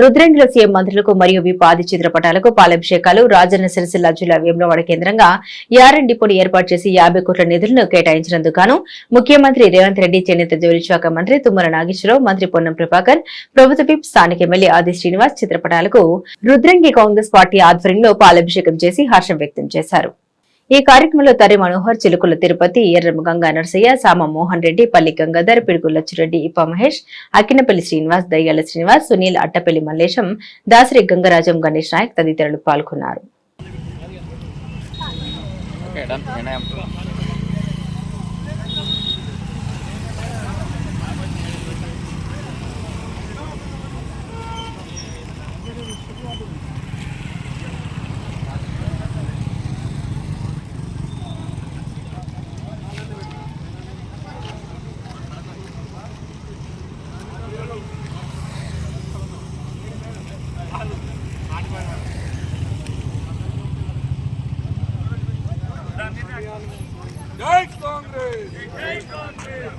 రుద్రంగిలో CM మంత్రులకు మరియు whip ఆది చిత్రపటాలకు పాలాభిషేకాలు రాజన్న సిరిసిల్ల జిల్లా వేములవాడ కేంద్రంగా యారన్ డిపోని ఏర్పాటు చేసి యాభై కోట్ల నిధులను కేటాయించినందుకు ముఖ్యమంత్రి రేవంత్ రెడ్డి చేనేత జౌళి శాఖ మంత్రి తుమ్మల నాగేశ్వరరావు మంత్రి పొన్నం ప్రభాకర్ ప్రభుత్వ విప్ స్థానిక ఎమ్మెల్యే ఆది శ్రీనివాస్ చిత్రపటాలకు రుద్రంగి కాంగ్రెస్ పార్టీ ఆధ్వర్యంలో పాలాభిషేకం చేసి హర్షం వ్యక్తం చేశారు. ఈ కార్యక్రమంలో తరి మనోహర్ చిలుకుల తిరుపతి ఎర్రమ గంగా నరసయ్య సామ మోహన్ రెడ్డి పల్లి గంగాధర్ పిడుగు లచ్చిరెడ్డి ఇప్ప మహేష్ అక్కినపల్లి శ్రీనివాస్ దయ్యాల శ్రీనివాస్ సునీల్ అట్టపల్లి మల్లేశం దాసరి గంగరాజం గణేష్ నాయక్ తదితరులు పాల్గొన్నారు Okay, done. And I am. జై కాంగ్రెస్ జై కాంగ్రెస్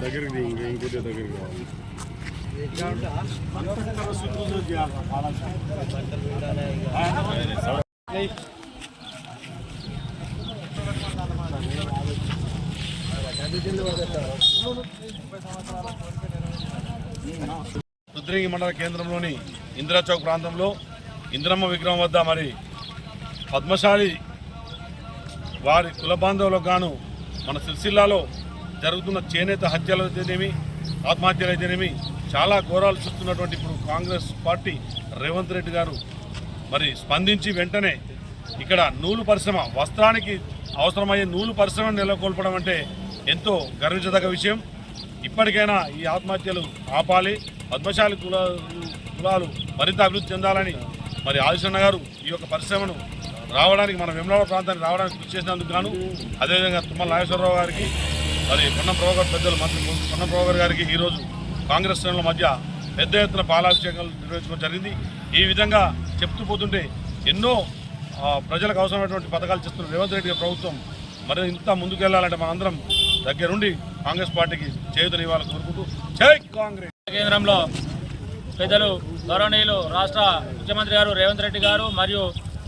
దగ్గరికి ఇంకా ఇంకోటి దగ్గరికి కావాలి రుద్రంగి మండల కేంద్రంలోని ఇందిరా చౌక్ ప్రాంతంలో ఇందిరమ్మ విగ్రహం వద్ద మరి పద్మశాలి వారి కుల బాంధవులకు గాను మన సిరిసిల్లాలో జరుగుతున్న చేనేత హత్యలు అయితేనేమి ఆత్మహత్యలు అయితేనేమి చాలా ఘోరాలు చూస్తున్నటువంటి ఇప్పుడు కాంగ్రెస్ పార్టీ రేవంత్ రెడ్డి గారు మరి స్పందించి వెంటనే ఇక్కడ నూలు పరిశ్రమ వస్త్రానికి అవసరమయ్యే నూలు పరిశ్రమ నెలకొల్పడం అంటే ఎంతో గర్వించదగ్గ విషయం. ఇప్పటికైనా ఈ ఆత్మహత్యలు ఆపాలి. పద్మశాలి కులాలు కులాలు మరింత అభివృద్ధి చెందాలని మరి ఆదిశన్న గారు ఈ యొక్క పరిశ్రమను రావడానికి మన వెమ్లవాడ ప్రాంతానికి రావడానికి కృషి చేసినందుకు గాను అదేవిధంగా తుమ్మల నాగేశ్వరరావు గారికి మరి పొన్నం ప్రభాకర్ పెద్దలు మంత్రి పొన్నం ప్రభాకర్ గారికి ఈరోజు కాంగ్రెస్ శ్రేణుల మధ్య పెద్ద ఎత్తున పాలాభిషేకాలు నిర్వహించడం జరిగింది. ఈ విధంగా చెప్తూ పోతుంటే ఎన్నో ప్రజలకు అవసరమైనటువంటి పథకాలు చేస్తున్న రేవంత్ రెడ్డి ప్రభుత్వం మరి ఇంత ముందుకెళ్ళాలంటే మనందరం దగ్గరుండి కాంగ్రెస్ పార్టీకి చేయుతనివ్వాలని కోరుకుంటూ జై కాంగ్రెస్. కేంద్రంలో పెద్దలు గౌరవనీయులు రాష్ట్ర ముఖ్యమంత్రి గారు రేవంత్ రెడ్డి గారు మరియు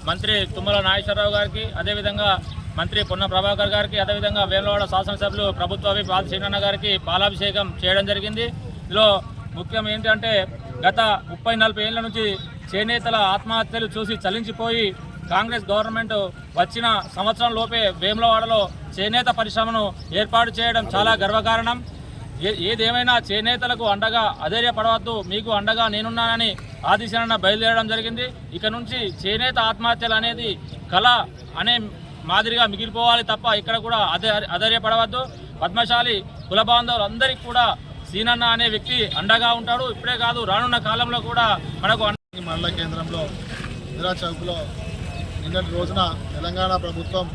మంత్రి తుమ్మల నాగేశ్వరరావు గారికి అదేవిధంగా మంత్రి పొన్న ప్రభాకర్ గారికి అదేవిధంగా వేములవాడ శాసనసభ్యులు ప్రభుత్వ పాద శ్రీనన్న గారికి పాలాభిషేకం చేయడం జరిగింది. ఇందులో ముఖ్యం ఏంటంటే గత ముప్పై నలభై ఏళ్ళ నుంచి చేనేతల ఆత్మహత్యలు చూసి చలించిపోయి కాంగ్రెస్ గవర్నమెంట్ వచ్చిన సంవత్సరం లోపే వేములవాడలో చేనేత పరిశ్రమను ఏర్పాటు చేయడం చాలా గర్వకారణం. ఏ- ఏదేమైనా చేనేతలకు అండగా అధైర్యపడవద్దు మీకు అండగా నేనున్నానని ఆదిశన బయలుదేరడం జరిగింది. ఇక నుంచి చేనేత ఆత్మహత్యలు అనేది కళ అనే మాదిరిగా మిగిలిపోవాలి తప్ప ఇక్కడ కూడా అధై అధైర్యపడవద్దు. పద్మశాలి కుల బాంధవులందరికీ కూడా సీనన్న అనే వ్యక్తి అండగా ఉంటాడు. ఇప్పుడే కాదు రానున్న కాలంలో కూడా మనకు మండల కేంద్రంలో ఇందిరా చౌక్లో నిన్నటి రోజున తెలంగాణ ప్రభుత్వం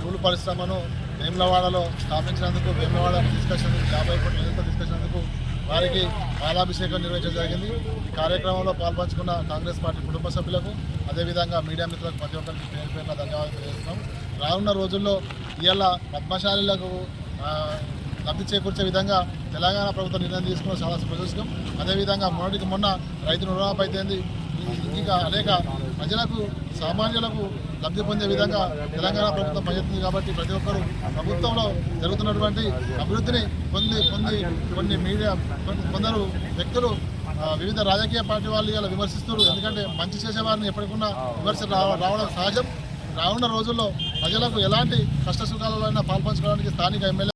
నూలు పరిశ్రమను వేములవాడలో స్థాపించినందుకు వేములవాడ డిస్కషన్ యాభై కోట్ల నిధులతో తీసుకొచ్చినందుకు వారికి పాలాభిషేకం నిర్వహించడం జరిగింది. ఈ కార్యక్రమంలో పాల్పంచుకున్న కాంగ్రెస్ పార్టీ కుటుంబ సభ్యులకు అదేవిధంగా మీడియా మిత్రులకు ప్రతి ఒక్కరికి పేరు పేరున ధన్యవాదాలు తెలియజేస్తున్నాం. రానున్న రోజుల్లో ఇవాళ పద్మశాలీలకు లబ్ధి చేకూర్చే విధంగా తెలంగాణ ప్రభుత్వం నిర్ణయం తీసుకున్న చాలా శుభసూచకం అదేవిధంగా మొన్నటికి మొన్న రైతు రుణమాఫీ అయితేంది ఇంకా అనేక ప్రజలకు సామాన్యులకు లబ్ధి పొందే విధంగా తెలంగాణ ప్రభుత్వం పనిచేస్తుంది కాబట్టి ప్రతి ఒక్కరూ ప్రభుత్వంలో జరుగుతున్నటువంటి అభివృద్ధిని పొంది పొంది కొన్ని మీడియా కొన్ని- కొందరు వ్యక్తులు వివిధ రాజకీయ పార్టీ వాళ్ళు ఇలా విమర్శిస్తున్నారు. ఎందుకంటే మంచి చేసే వారిని ఎప్పటికన్నా విమర్శ రావడం సహజం. రానున్న రోజుల్లో ప్రజలకు ఎలాంటి కష్ట సుఖాలలో పాల్పంచుకోవడానికి స్థానిక ఎమ్మెల్యే